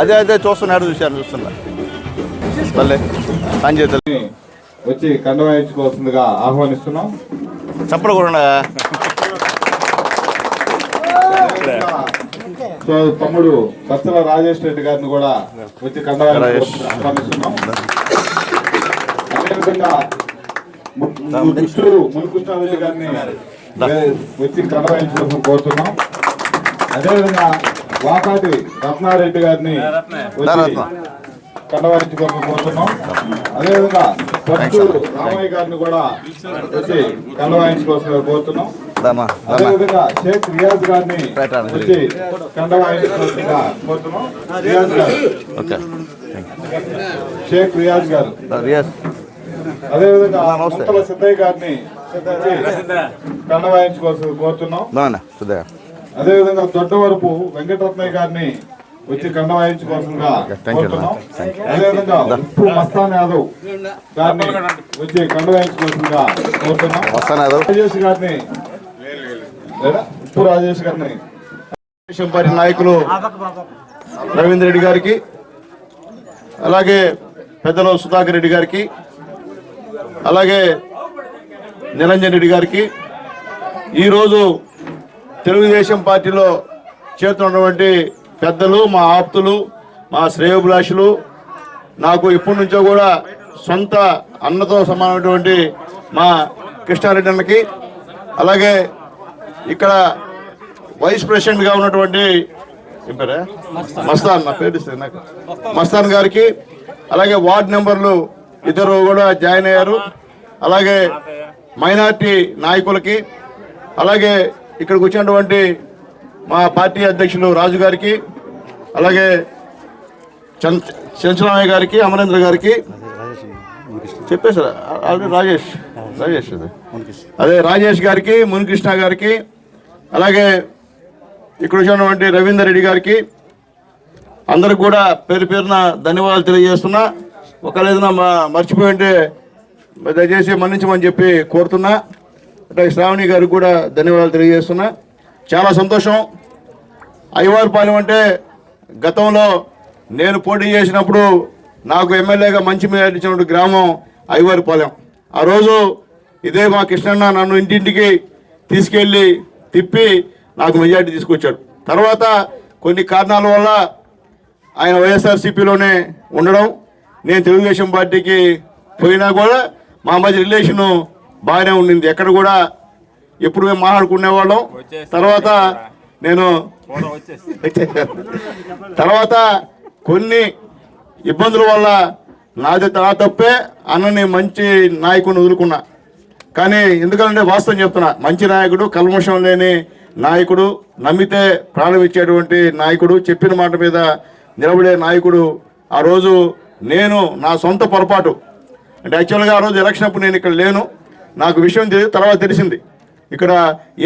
అదే అదే చూస్తున్నాడు చూశాను చూస్తున్నా. మళ్ళీ పని చేద్దాం. వచ్చి కండవాయించుకోవాల్సిందిగా ఆహ్వానిస్తున్నాం. చప్పలు కూడా సో తమ్ముడు సత్తల రాజేష్ రెడ్డి గారిని కూడా వచ్చి కండవాయించుకోవాల్సిందిగా ఆహ్వానిస్తున్నాం. అదేవిధంగా కృష్ణూరు మునికృష్ణారెడ్డి గారిని వచ్చి కండవాయించుకోవాల్సిన కోరుతున్నాం. అదేవిధంగా వాకాటి రత్నారెడ్డి గారిని కోరుతున్నాం. అదేవిధంగా పట్టూరు రామయ్య గారిని కూడా వచ్చి కండవాయించుకోవాల్సిన కోరుతున్నాం. అదేవిధంగా షేక్ రియాజ్ గారిని వచ్చి కండవాయించుకోవాల్సిందిగా కోరుతున్నాం. రియాజ్ గారు. ఓకే. షేక్ రియాజ్ గారు. అదేవిధంగా. ముత్తల సిద్ధయ్య గారిని వచ్చి కండవాయించుకోవాల్సిన కోరుతున్నాం. అదేవిధంగా దొడ్డవరపు వెంకటరత్నయ్య గారిని వచ్చి అదేవిధంగా ఉప్పు మస్తాన్ యాదవ్ గారిని వచ్చి కోరుతున్నాం. రాజేష్ గారిని? ఉప్పు రాజేష్ గారిని. పార్టీ నాయకులు రవీంద్ర రెడ్డి గారికి అలాగే పెద్దలు సుధాకర్ రెడ్డి గారికి అలాగే నిరంజన్ రెడ్డి గారికి ఈరోజు తెలుగుదేశం పార్టీలో చేరుతున్నటువంటి పెద్దలు మా ఆప్తులు మా శ్రేయోభిలాషులు నాకు ఇప్పటి నుంచో కూడా సొంత అన్నతో సమానమైనటువంటి మా కృష్ణారెడ్డి అన్నకి అలాగే ఇక్కడ వైస్ ప్రెసిడెంట్గా ఉన్నటువంటి మస్తాన్ నా పేరు నాకు. మస్తాన్ గారికి అలాగే వార్డ్ నెంబర్లు ఇద్దరు కూడా జాయిన్ అయ్యారు. అలాగే మైనార్టీ నాయకులకి అలాగే ఇక్కడికి వచ్చినటువంటి మా పార్టీ అధ్యక్షులు రాజు గారికి అలాగే చంద్ చంచరామయ్య గారికి అమరేంద్ర గారికి. చెప్పేసారు ఆల్రెడీ రాజేష్ రాజేష్ అదే. రాజేష్ గారికి మునికృష్ణ గారికి అలాగే ఇక్కడ వచ్చినటువంటి రవీందర్ రెడ్డి గారికి. అందరికి కూడా పేరు పేరున ధన్యవాదాలు తెలియజేస్తున్నా. ఒకవేళ మా మర్చిపోయి ఉంటే దయచేసి మన్నించమని చెప్పి కోరుతున్నా. శ్రావణి గారికి కూడా ధన్యవాదాలు తెలియజేస్తున్నా. చాలా సంతోషం. అయ్యవారిపాలెం అంటే గతంలో నేను పోటీ చేసినప్పుడు నాకు ఎమ్మెల్యేగా మంచి మీద ఇచ్చినటువంటి గ్రామం అయ్యవారిపాలెం ఆ రోజు ఇదే మా కృష్ణన్న నన్ను ఇంటింటికి తీసుకెళ్ళి తిప్పి నాకు మెజార్టీ తీసుకొచ్చాడు. తర్వాత కొన్ని కారణాల వల్ల ఆయన వైఎస్ఆర్సీపీలోనే ఉండడం నేను తెలుగుదేశం పార్టీకి పోయినా కూడా మా మధ్య రిలేషను బాగానే ఉండింది. ఎక్కడ కూడా ఎప్పుడు మేము మాట్లాడుకునేవాళ్ళం. తర్వాత నేను తర్వాత కొన్ని ఇబ్బందుల వల్ల నాది నా తప్పే అన్నని మంచి నాయకుడిని వదులుకున్నా. కానీ ఎందుకంటే వాస్తవం చెప్తున్నా మంచి నాయకుడు కల్మషం లేని నాయకుడు నమ్మితే ప్రాణం ఇచ్చేటువంటి నాయకుడు చెప్పిన మాట మీద నిలబడే నాయకుడు ఆ రోజు నేను నా సొంత పొరపాటు. అంటే యాక్చువల్గా ఆ రోజు ఎలక్షన్ అప్పుడు నేను ఇక్కడ లేను. నాకు విషయం తెలియదు తర్వాత తెలిసింది. ఇక్కడ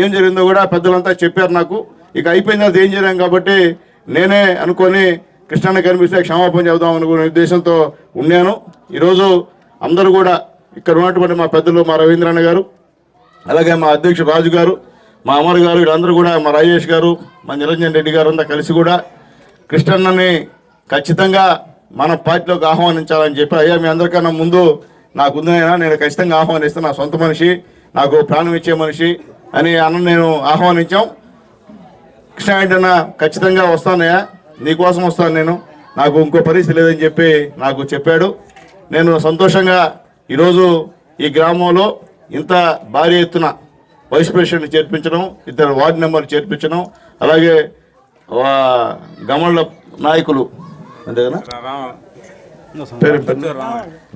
ఏం జరిగిందో కూడా పెద్దలంతా చెప్పారు నాకు. ఇక అయిపోయిన తర్వాత ఏం చేయలేం కాబట్టి నేనే అనుకొని కృష్ణాన్న కనిపిస్తే క్షమాపణ చెబుదాం అనుకునే ఉద్దేశంతో ఉన్నాను. ఈరోజు అందరూ కూడా ఇక్కడ ఉన్నటువంటి మా పెద్దలు మా రవీంద్రన్న గారు అలాగే మా అధ్యక్షుడు రాజు గారు మా అమర్ గారు వీళ్ళందరూ కూడా మా రాజేష్ గారు మా నిరంజన్ రెడ్డి గారు అంతా కలిసి కూడా కృష్ణన్నని ఖచ్చితంగా మన పార్టీలోకి ఆహ్వానించాలని చెప్పి అయ్యా మీ అందరికన్నా ముందు నాకు ఉందైనా నేను ఖచ్చితంగా ఆహ్వానిస్తాను నా సొంత మనిషి నాకు ప్రాణం ఇచ్చే మనిషి అని అన్న నేను ఆహ్వానించాం. కృష్ణ అన్న ఖచ్చితంగా వస్తానయ్యా. నీకోసం వస్తాను నేను. నాకు ఇంకో పరిస్థితి లేదని చెప్పి నాకు చెప్పాడు. నేను సంతోషంగా ఈరోజు ఈ గ్రామంలో ఇంత భారీ ఎత్తున వైస్ ప్రెసిడెంట్ చేర్పించడం ఇద్దరు వార్డు మెంబర్లు చేర్పించడం అలాగే గమళ్ళ నాయకులు. అంతే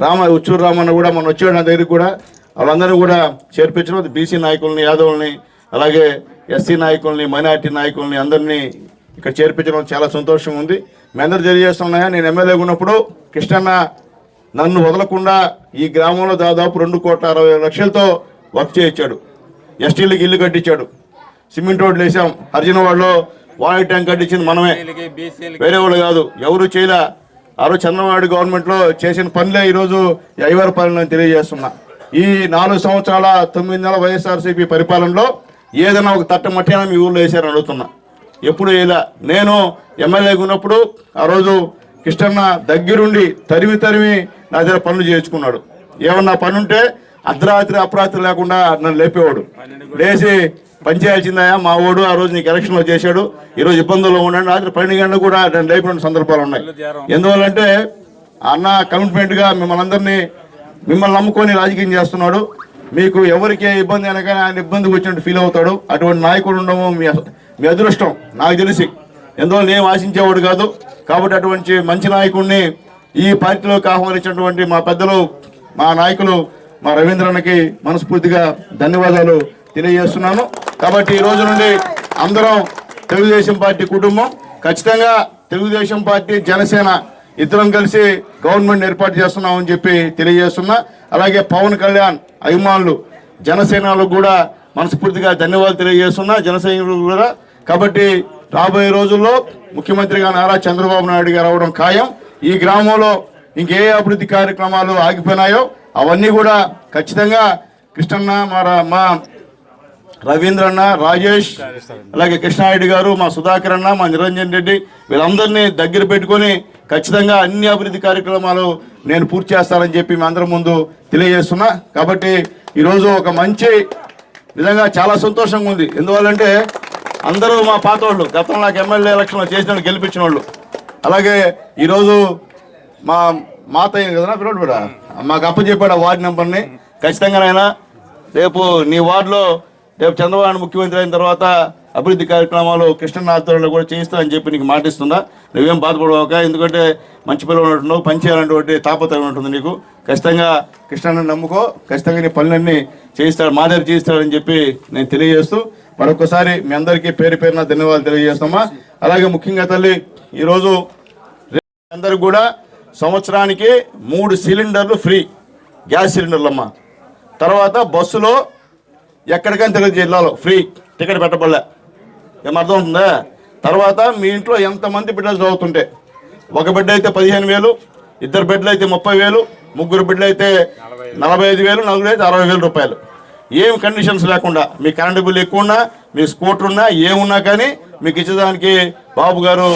రామ ఉచ్చూరు రామన్న కూడా మన వచ్చాడు నా దగ్గరికి కూడా. వాళ్ళందరినీ కూడా చేర్పించడం బీసీ నాయకుల్ని యాదవుల్ని అలాగే ఎస్సీ నాయకుల్ని మైనార్టీ నాయకుల్ని అందరినీ ఇక్కడ చేర్పించడం చాలా సంతోషం ఉంది. మీ అందరు తెలియజేస్తున్నాయా? నేను ఎమ్మెల్యేగా ఉన్నప్పుడు కృష్ణన్న నన్ను వదలకుండా ఈ గ్రామంలో దాదాపు రెండు కోట్ల అరవై లక్షలతో వర్క్ చేయించాడు. ఎస్టీలకి ఇల్లు కట్టించాడు. సిమెంట్ రోడ్లు వేసాం. హర్జనవాడలో వాటర్ ట్యాంక్ కట్టించింది మనమే. వేరే వాళ్ళు కాదు. ఎవరు చేయలే. ఆ రోజు చంద్రబాబు గవర్నమెంట్లో చేసిన పనులే ఈరోజు ఈ ఐవారు పాలన తెలియజేస్తున్నా. ఈ నాలుగు సంవత్సరాల తొమ్మిది నెలల వైఎస్ఆర్సీపీ పరిపాలనలో ఏదైనా ఒక తట్ట మీ ఊళ్ళో వేసారని అడుగుతున్నా. ఎప్పుడు ఇలా నేను ఎమ్మెల్యేగా ఉన్నప్పుడు ఆ రోజు కృష్ణన్న దగ్గరుండి తరిమి తరిమి నా దగ్గర పనులు చేయించుకున్నాడు. ఏమన్నా పనుంటే అర్ధరాత్రి అపరాత్రి లేకుండా నన్ను లేపేవాడు. లేచి పని చేయాల్సిందయా మా ఓడు ఆ రోజు నీకు ఎలక్షన్లో చేశాడు. ఈ రోజు ఇబ్బందుల్లో ఉన్నాడు. రాత్రి పన్నెండు గంటలు కూడా నన్ను లేపిన సందర్భాలు ఉన్నాయి. ఎందువల్లంటే అన్న కమిట్మెంట్గా మిమ్మల్ని అందరినీ మిమ్మల్ని నమ్ముకొని రాజకీయం చేస్తున్నాడు. మీకు ఎవరికి ఇబ్బంది అయినా కానీ ఆయన ఇబ్బందికి వచ్చినట్టు ఫీల్ అవుతాడు. అటువంటి నాయకుడు ఉండము మీ మీ అదృష్టం నాకు తెలిసి. ఎందువల్ల నేను ఆశించేవాడు కాదు. కాబట్టి అటువంటి మంచి నాయకుడిని ఈ పార్టీలోకి ఆహ్వానించినటువంటి మా పెద్దలు మా నాయకులు మా రవీంద్రన్నకి మనస్ఫూర్తిగా ధన్యవాదాలు తెలియజేస్తున్నాను. కాబట్టి ఈ రోజు నుండి అందరం తెలుగుదేశం పార్టీ కుటుంబం ఖచ్చితంగా తెలుగుదేశం పార్టీ జనసేన ఇద్దరం కలిసి గవర్నమెంట్ ఏర్పాటు చేస్తున్నామని చెప్పి తెలియజేస్తున్నా. అలాగే పవన్ కళ్యాణ్ అభిమానులు జనసేనలకు కూడా మనస్ఫూర్తిగా ధన్యవాదాలు తెలియజేస్తున్నా జనసైనికులు కూడా. కాబట్టి రాబోయే రోజుల్లో ముఖ్యమంత్రిగా నారా చంద్రబాబు నాయుడు గారు అవడం ఖాయం. ఈ గ్రామంలో ఇంకే అభివృద్ధి కార్యక్రమాలు ఆగిపోయినాయో అవన్నీ కూడా ఖచ్చితంగా కృష్ణన్న మా మా రవీంద్రన్న రాజేష్ అలాగే కృష్ణారెడ్డి గారు మా సుధాకర్ అన్న మా నిరంజన్ రెడ్డి వీళ్ళందరినీ దగ్గర పెట్టుకొని ఖచ్చితంగా అన్ని అభివృద్ధి కార్యక్రమాలు నేను పూర్తి చేస్తానని చెప్పి మీ అందరి ముందు తెలియజేస్తున్నా. కాబట్టి ఈరోజు ఒక మంచి నిజంగా చాలా సంతోషంగా ఉంది. ఎందువల్లంటే అందరూ మా పాత వాళ్ళు గతంలో నాకు ఎమ్మెల్యే ఎలక్షన్లో చేసిన వాళ్ళు, గెలిపించిన వాళ్ళు అలాగే ఈరోజు మా మాత కదా పిల్లడు కూడా? మాకు అప్పచెప్పాడు ఆ వార్డు నెంబర్ని. ఖచ్చితంగానైనా రేపు నీ వార్డులో రేపు చంద్రబాబు ముఖ్యమంత్రి అయిన తర్వాత అభివృద్ధి కార్యక్రమాలు కృష్ణ ఆధ్వర్యంలో కూడా చేయిస్తానని చెప్పి నీకు మాటిస్తున్నా. నువ్వేం బాధపడవక ఎందుకంటే మంచి పిల్లలు ఉన్నట్టున్నావు పని తాపత్రయం ఉంటుంది నీకు. ఖచ్చితంగా కృష్ణాన్ని నమ్ముకో ఖచ్చితంగా నీ పనులన్నీ చేయిస్తాడు మా దగ్గర చేయిస్తాడని చెప్పి నేను తెలియజేస్తూ మరొకసారి మీ అందరికీ పేరు పేరున ధన్యవాదాలు తెలియజేస్తామా అలాగే ముఖ్యంగా తల్లి ఈరోజు అందరికి కూడా సంవత్సరానికి మూడు సిలిండర్లు ఫ్రీ. గ్యాస్ సిలిండర్లు అమ్మ తర్వాత బస్సులో ఎక్కడికైనా తెలుగు జిల్లాలో ఫ్రీ. టికెట్ పెట్టబడలే. ఏమర్థం ఉంటుందా తర్వాత మీ ఇంట్లో ఎంతమంది బిడ్డలు చదువుతుంటే? ఒక బిడ్డ అయితే పదిహేను వేలు ఇద్దరు బిడ్డలు అయితే ముప్పై వేలు ముగ్గురు బిడ్డలు అయితే నలభై ఐదు వేలు నలుగురు అయితే అరవై వేల రూపాయలు. ఏం కండిషన్స్ లేకుండా మీ కరెంటు బిల్లు ఎక్కువ ఉన్నా మీ స్కూటర్ ఉన్నా ఏమున్నా కానీ మీకు ఇచ్చేదానికి బాబు గారు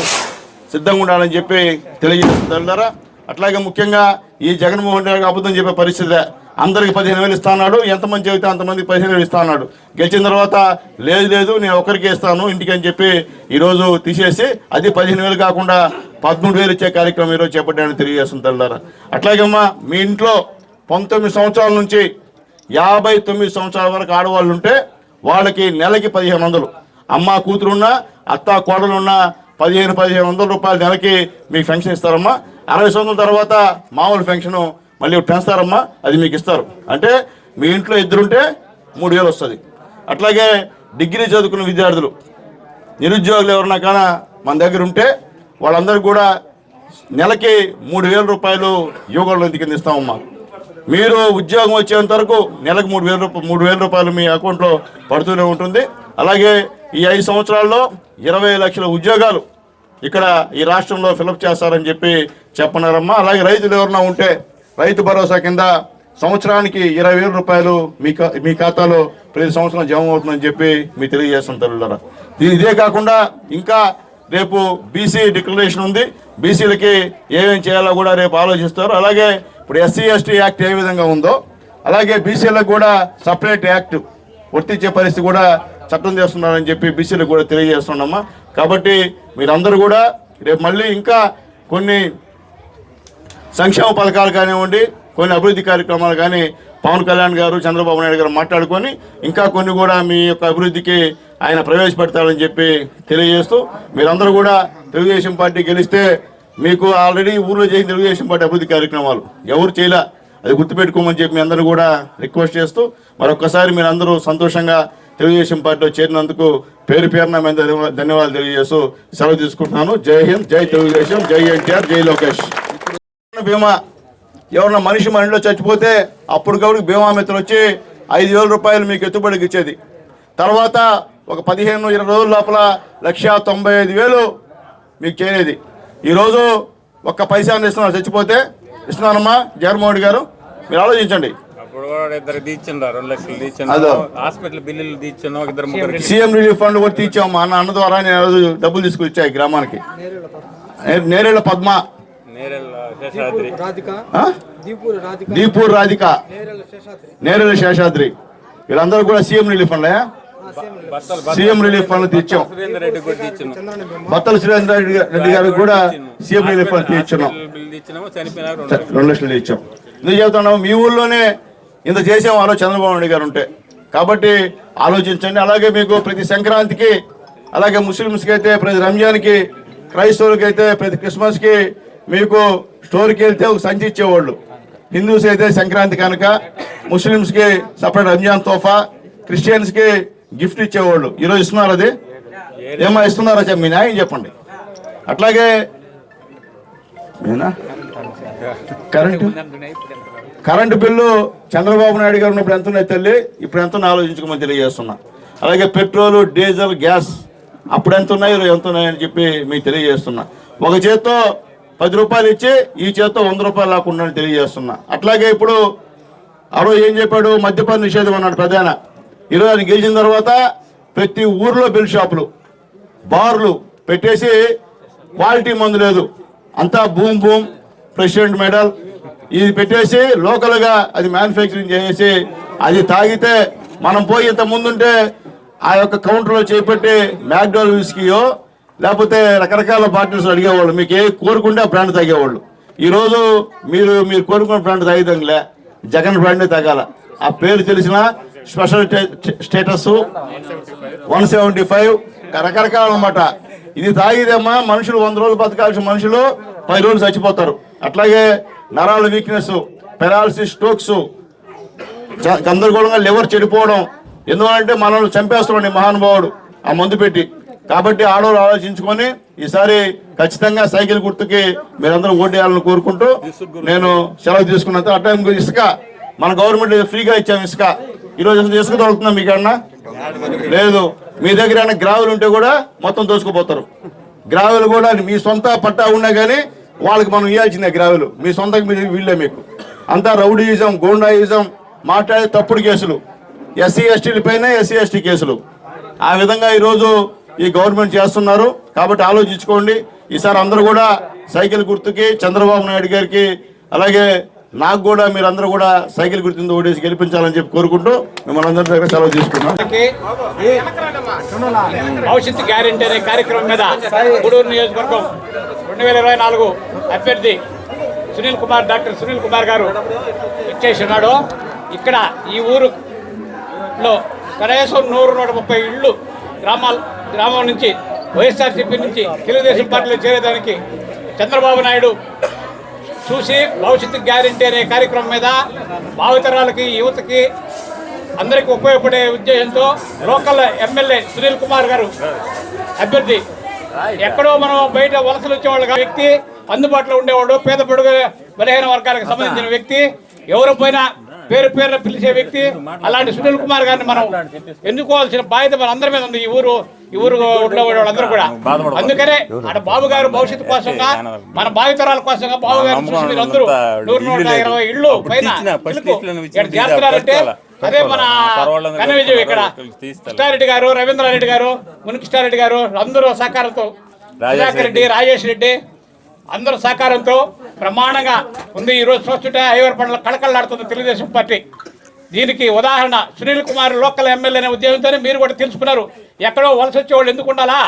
సిద్ధంగా ఉండాలని చెప్పి తెలియజేస్తున్నారా? అట్లాగే ముఖ్యంగా ఈ జగన్మోహన్ రెడ్డి అబద్ధం చెప్పే పరిస్థితి అందరికి పదిహేను వేలు ఇస్తాడు ఎంతమంది చెబితే అంతమంది పదిహేను వేలు ఇస్తాడు గెలిచిన తర్వాత లేదు లేదు నేను ఒకరికి ఇస్తాను ఇంటికి అని చెప్పి ఈరోజు తీసేసి అది పదిహేను వేలు కాకుండా పదమూడు వేలు ఇచ్చే కార్యక్రమం ఈరోజు చేపట్టాను తెలియజేస్తుంది తెల్లారా. అట్లాగే అమ్మా మీ ఇంట్లో పంతొమ్మిది సంవత్సరాల నుంచి యాభై తొమ్మిది సంవత్సరాల వరకు ఆడవాళ్ళు ఉంటే వాళ్ళకి నెలకి పదిహేను వందలు. అమ్మ కూతురున్నా అత్త కోడలున్నా పదిహేను పదిహేను వందల రూపాయలు నెలకి మీకు పెన్షన్ ఇస్తారమ్మా. అరవై సంవత్సరాల తర్వాత మామూలు పెన్షన్ మళ్ళీ పెంచుతారమ్మా అది మీకు ఇస్తారు. అంటే మీ ఇంట్లో ఇద్దరుంటే మూడు వేలు వస్తుంది. అట్లాగే డిగ్రీ చదువుకున్న విద్యార్థులు నిరుద్యోగులు ఎవరన్నా కానీ మన దగ్గర ఉంటే వాళ్ళందరూ కూడా నెలకి మూడు వేల రూపాయలు యువకుల కింద ఇస్తామమ్మా? మీరు ఉద్యోగం వచ్చేంత వరకు నెలకు మూడు వేల రూపాయలు మూడు వేల రూపాయలు మీ అకౌంట్లో పడుతూనే ఉంటుంది. అలాగే ఈ ఐదు సంవత్సరాల్లో ఇరవై లక్షల ఉద్యోగాలు ఇక్కడ ఈ రాష్ట్రంలో ఫిలప్ చేస్తారని చెప్పి చెప్పనారమ్మా. అలాగే రైతులు ఎవరన్నా ఉంటే రైతు భరోసా కింద సంవత్సరానికి ఇరవై వేల రూపాయలు మీ మీ ఖాతాలో ప్రతి సంవత్సరం జమ అవుతుందని చెప్పి మీ తెలియజేస్తాం తల్లులారా. ఇదే కాకుండా ఇంకా రేపు బీసీ డిక్లరేషన్ ఉంది. బీసీలకి ఏమేం చేయాలో కూడా రేపు ఆలోచిస్తారు. అలాగే ఇప్పుడు ఎస్సీ ఎస్టీ యాక్ట్ ఏ విధంగా ఉందో అలాగే బీసీలకు కూడా సపరేట్ యాక్ట్ వర్తించే పరిస్థితి కూడా చట్టం చేస్తున్నారని చెప్పి బీసీలకు కూడా తెలియజేస్తున్నామా కాబట్టి మీరందరూ కూడా రేపు మళ్ళీ ఇంకా కొన్ని సంక్షేమ పథకాలు కానివ్వండి కొన్ని అభివృద్ధి కార్యక్రమాలు కానీ పవన్ కళ్యాణ్ గారు చంద్రబాబు నాయుడు గారు మాట్లాడుకొని ఇంకా కొన్ని కూడా మీ యొక్క అభివృద్ధికి ఆయన ప్రవేశపెడతారని చెప్పి తెలియజేస్తూ మీరందరూ కూడా తెలుగుదేశం పార్టీ గెలిస్తే మీకు ఆల్రెడీ ఊర్లో చేసిన తెలుగుదేశం పార్టీ అభివృద్ధి కార్యక్రమాలు ఎవరు చేయలే అది గుర్తుపెట్టుకోమని చెప్పి మీ అందరూ కూడా రిక్వెస్ట్ చేస్తూ మరొకసారి మీరందరూ సంతోషంగా తెలుగుదేశం పార్టీలో చేరినందుకు పేరు పేరున మేము ధన్యవాదాలు తెలియజేస్తూ సెలవు తీసుకుంటున్నాను. జై హింద్ జై తెలుగుదేశం జై ఎన్టీఆర్ జై లోకేష్. బీమా ఎవరన్నా మనిషి మన ఇంట్లో చచ్చిపోతే అప్పటికప్పుడు బీమా మిత్రులు వచ్చి ఐదు వేల రూపాయలు మీకు ఎత్తుబడికి ఇచ్చేది. తర్వాత ఒక పదిహేను ఇరవై రోజుల లోపల లక్ష తొంభై ఐదు వేలు మీకు చేరేది. ఈరోజు ఒక్క పైసా ఇస్తున్నారు చచ్చిపోతే ఇస్తున్నానమ్మా జగన్మోహన్ రెడ్డి గారు మీరు ఆలోచించండి. ఇప్పుడు కూడా ఇద్దరు తీర్చిండ్రు రెండు లక్షలు. తీర్చిండ్రు. హాస్పిటల్ బిల్లులు తీర్చున్నాం ఇద్దరు ముగ్గురు సీఎం రిలీఫ్ ఫండ్ కూడా తీర్చాం. మా అన్న అన్న ద్వారా నేను డబ్బులు తీసుకొచ్చా ఈ గ్రామానికి పద్మ. నేరెళ్ళ శేషాద్రి. రాధిక. ఆ? దీపూర్ రాధిక. దీపూర్ రాధిక. నేరేళ్ళ శేషాద్రి. నేరేళ్ళ శేషాద్రి. వీళ్ళందరూ కూడా సీఎం రిలీఫ్ బత్తలు సీఎం రిలీఫ్ ఫండ్ తెచ్చాం మేము బత్తల సురేంద్ర రెడ్డి గారికి కూడా సీఎం రిలీఫ్ ఫండ్ తీర్చున్నాం. రెండు లక్షలు. ఇచ్చాం ఎందుకు చెబుతున్నాం మీ ఊళ్ళోనే ఇంత చేసాం ఆలో చంద్రబాబు నాయుడు గారు ఉంటే. కాబట్టి ఆలోచించండి. అలాగే మీకు ప్రతి సంక్రాంతికి అలాగే ముస్లిమ్స్కి అయితే ప్రతి రంజాన్కి క్రైస్తవులకి అయితే ప్రతి క్రిస్మస్కి మీకు స్టోర్కి వెళ్తే ఒక సంచి ఇచ్చేవాళ్ళు. హిందూస్ అయితే సంక్రాంతి కనుక ముస్లిమ్స్కి సపరేట్ రంజాన్ తోఫా క్రిస్టియన్స్కి గిఫ్ట్ ఇచ్చేవాళ్ళు. ఈరోజు ఇస్తున్నారు అది? ఏమో ఇస్తున్నారా చెప్పి మీ న్యాయం చెప్పండి. అట్లాగే current? Current bill Chandrababu Naidu గారు ఉన్నప్పుడు ఎంత ఉన్నాయి తల్లి? ఇప్పుడు ఎంత ఉన్నాయో ఆలోచించుకోమని తెలియజేస్తున్నా. అలాగే పెట్రోల్ డీజిల్ గ్యాస్ అప్పుడు ఎంత ఉన్నాయి ఎంత ఉన్నాయని చెప్పి మీకు తెలియజేస్తున్నా. ఒక చేత్తో పది రూపాయలు ఇచ్చి ఈ చేత్తో వంద రూపాయలు లేకుండా తెలియజేస్తున్నా. అట్లాగే ఇప్పుడు ఆ ఏం చెప్పాడు? మద్యపాన నిషేధం అన్నాడు ప్రధాన. ఈరోజు ఆయన గెలిచిన తర్వాత ప్రతి ఊర్లో బిల్ షాపులు బార్లు పెట్టేసి క్వాలిటీ మందు లేదు. అంతా బూమ్ భూమ్ ప్రెసిడెంట్ మెడల్ ఇది పెట్టేసి లోకల్గా అది మ్యానుఫ్యాక్చరింగ్ చేసి అది తాగితే మనం పోయి ఇంత ముందుంటే ఆ యొక్క కౌంటర్లో చేపట్టి మ్యాక్డోనల్స్కియో లేకపోతే రకరకాల బాటిల్స్ అడిగేవాళ్ళు. మీకు ఏ కోరుకుంటే ఆ బ్రాండ్ తాగేవాళ్ళు. ఈరోజు మీరు మీరు కోరుకున్న బ్రాండ్ తాగిదంలే జగన్ బ్రాండే తాగాల. ఆ పేరు తెలిసిన special status one seventy five రకరకాల అనమాట ఇది తాగిదేమా మనుషులు వంద రోజులు బతకాల్సిన మనుషులు పది రోజులు చచ్చిపోతారు. అట్లాగే నరాల వీక్నెస్ పెరాలసిస్ స్ట్రోక్స్ గందరగోళంగా లివర్ చెడిపోవడం. ఎందువలంటే మనల్ని చంపేస్తున్నాడు ఈ మహానుభావుడు ఆ మందు పెట్టి. కాబట్టి ఆడవాళ్ళు ఆలోచించుకొని ఈసారి ఖచ్చితంగా సైకిల్ గుర్తుకి మీరందరూ ఓటేయాలని కోరుకుంటూ నేను సెలవు తీసుకున్నంత ఆ టైం ఇసుక మన గవర్నమెంట్ ఫ్రీగా ఇచ్చాం ఇసుక. ఈరోజు ఇసుక దొరుకుతుందా మీకన్నా లేదు. మీ దగ్గర ఏమైనా గ్రావెల్ ఉంటే కూడా మొత్తం దోచుకుపోతారు గ్రావెల్ కూడా మీ సొంత పట్టా ఉన్నా కానీ వాళ్ళకి మనం ఇవ్వాల్సిందే గ్రావెలు మీ సొంత మీ వీళ్ళే మీకు. అంతా రౌడీయిజం గోండాయిజం మాట్లాడే తప్పుడు కేసులు. ఎస్సీ ఎస్టీల పైన ఎస్సీ ఎస్టీ కేసులు. ఆ విధంగా ఈరోజు ఈ గవర్నమెంట్ చేస్తున్నారు. కాబట్టి ఆలోచించుకోండి. ఈసారి అందరూ కూడా సైకిల్ గుర్తుకి చంద్రబాబు నాయుడు గారికి అలాగే నాకు కూడా మీరందరూ కూడా సైకిల్ గుర్తింది ఓటేసి గెలిపించాలని చెప్పి కోరుకుంటూ మిమ్మల్ని అందరి దగ్గర సెలవు తీసుకున్నాం భవిష్యత్తు గ్యారెంటీ అనే కార్యక్రమం మీద గూడూరు నియోజకవర్గం రెండు వేల ఇరవై నాలుగు అభ్యర్థి సునీల్ కుమార్ డాక్టర్ సునీల్ కుమార్ గారు ఇచ్చేసి ఉన్నాడు. ఇక్కడ ఈ ఊరులో కనీసం నూరు నూట ముప్పై ఇళ్ళు గ్రామాల గ్రామం నుంచి వైఎస్ఆర్సీపీ నుంచి తెలుగుదేశం పార్టీలో చేరేదానికి చంద్రబాబు నాయుడు చూసి భవిష్యత్తు గ్యారెంటీ అనే కార్యక్రమం మీద భావితరాలకి యువతకి అందరికీ ఉపయోగపడే ఉద్దేశంతో లోకల్ ఎమ్మెల్యే సునీల్ కుమార్ గారు అభ్యర్థి. ఎక్కడో మనం బయట వలసలు వచ్చేవాళ్ళు వ్యక్తి అందుబాటులో ఉండేవాడు పేద పొడుగు బలహీన వర్గాలకు సంబంధించిన వ్యక్తి. ఎవరు పోయినా పేరు పేరున పిలిచే వ్యక్తి అలాంటి సునీల్ కుమార్ గారిని మనం ఎన్నుకోవాల్సిన బాధ్యత మన అందరి మీద ఉంది ఈ ఊరు ఈ ఊరు ఉన్న వాళ్ళందరూ కూడా. అందుకనే అటు బాబు గారు భవిష్యత్తు కోసంగా మన భావితరాల కోసంగా బాబు గారు చూసి మీరు అందరూ నూరు నూట ఇరవై ఇళ్ళు పైన చేస్తున్నారంటే అదే మన ఘన విజయం ఇక్కడ. కృష్ణారెడ్డి గారు రవీంద్రారెడ్డి గారు మునికృష్ణారెడ్డి గారు అందరూ సహకారంతో సుధాకర్ రెడ్డి. రాజేష్ రెడ్డి అందరూ సహకారంతో ప్రమాణంగా ఉంది. ఈ రోజు చూస్తుంటే ఐవర్ పండ్ల కళకళలాడుతుంది తెలుగుదేశం పార్టీ. దీనికి ఉదాహరణ సునీల్ కుమార్ లోకల్ ఎమ్మెల్యే అనే ఉద్యోగంతోనే మీరు కూడా తెలుసుకున్నారు. ఎక్కడో వలస వచ్చే వాళ్ళు ఎందుకు ఉండాలా?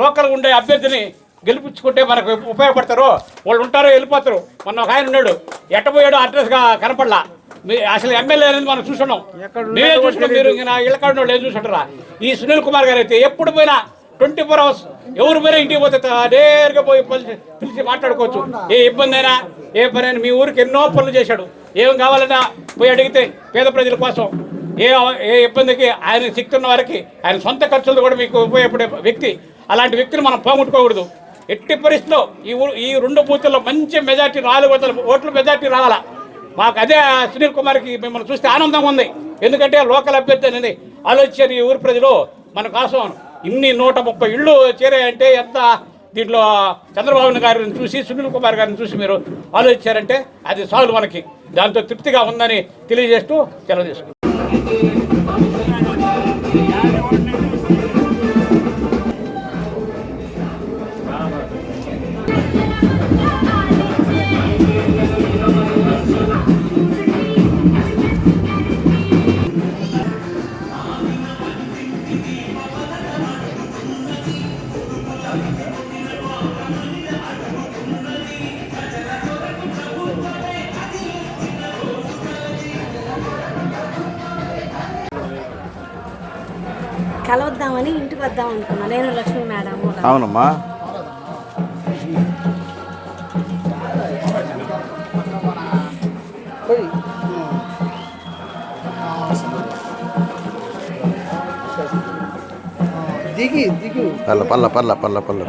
లోకల్ ఉండే అభ్యర్థిని గెలిపించుకుంటే మనకు ఉపయోగపడతారు. వాళ్ళు ఉంటారో వెళ్ళిపోతారు. మొన్న ఒక ఆయన ఉన్నాడు. ఎట్టబోయాడో అడ్రస్గా కనపడలా. మీ అసలు ఎమ్మెల్యే అనేది మనం చూస్తున్నాం. మీరే చూసుకున్నాం మీరు ఇళ్ళకాడిన వాళ్ళు ఏం చూసుంటారా ఈ సునీల్ కుమార్ గారు అయితే ఎప్పుడు పోయినా ట్వంటీ ఫోర్ అవర్స్ ఎవరు పోయినా ఇంటికి పోతే నేరుగా పోయి పిలిచి పిలిచి మాట్లాడుకోవచ్చు. ఏ ఇబ్బంది అయినా ఏ పని అయినా మీ ఊరికి ఎన్నో పనులు చేశాడు. ఏం కావాలన్నా పోయి అడిగితే పేద ప్రజల కోసం. ఏ ఏ ఇబ్బందికి ఆయన శక్తి ఉన్న వారికి ఆయన సొంత ఖర్చులు కూడా మీకు ఉపయోగపడే వ్యక్తి. అలాంటి వ్యక్తిని మనం పోగొట్టుకోకూడదు. ఎట్టి పరిస్థితిలో ఈ ఈ రెండు బూతుల్లో మంచి మెజార్టీ నాలుగు వందల ఓట్ల మెజార్టీ రావాలా? మాకు అదే సునీల్ కుమార్కి మిమ్మల్ని చూస్తే ఆనందంగా ఉంది. ఎందుకంటే లోకల్ అభ్యర్థి అనేది ఆలోచించారు ఈ ఊరు ప్రజలు. మన కోసం ఇన్ని నూట ముప్పై ఇళ్ళు చేరాయంటే ఎంత? దీంట్లో చంద్రబాబు గారిని చూసి సునీల్ కుమార్ గారిని చూసి మీరు ఆలోచించారంటే అది సాలు మనకి. దాంతో తృప్తిగా ఉందని తెలియజేస్తూ సెలవు వద్దాం అనుకున్నా. నేను లక్ష్మి మేడం. అవునమ్మా. దిగి దిగు. పల్ల పల్ల పల్ల పల్ల పల్ల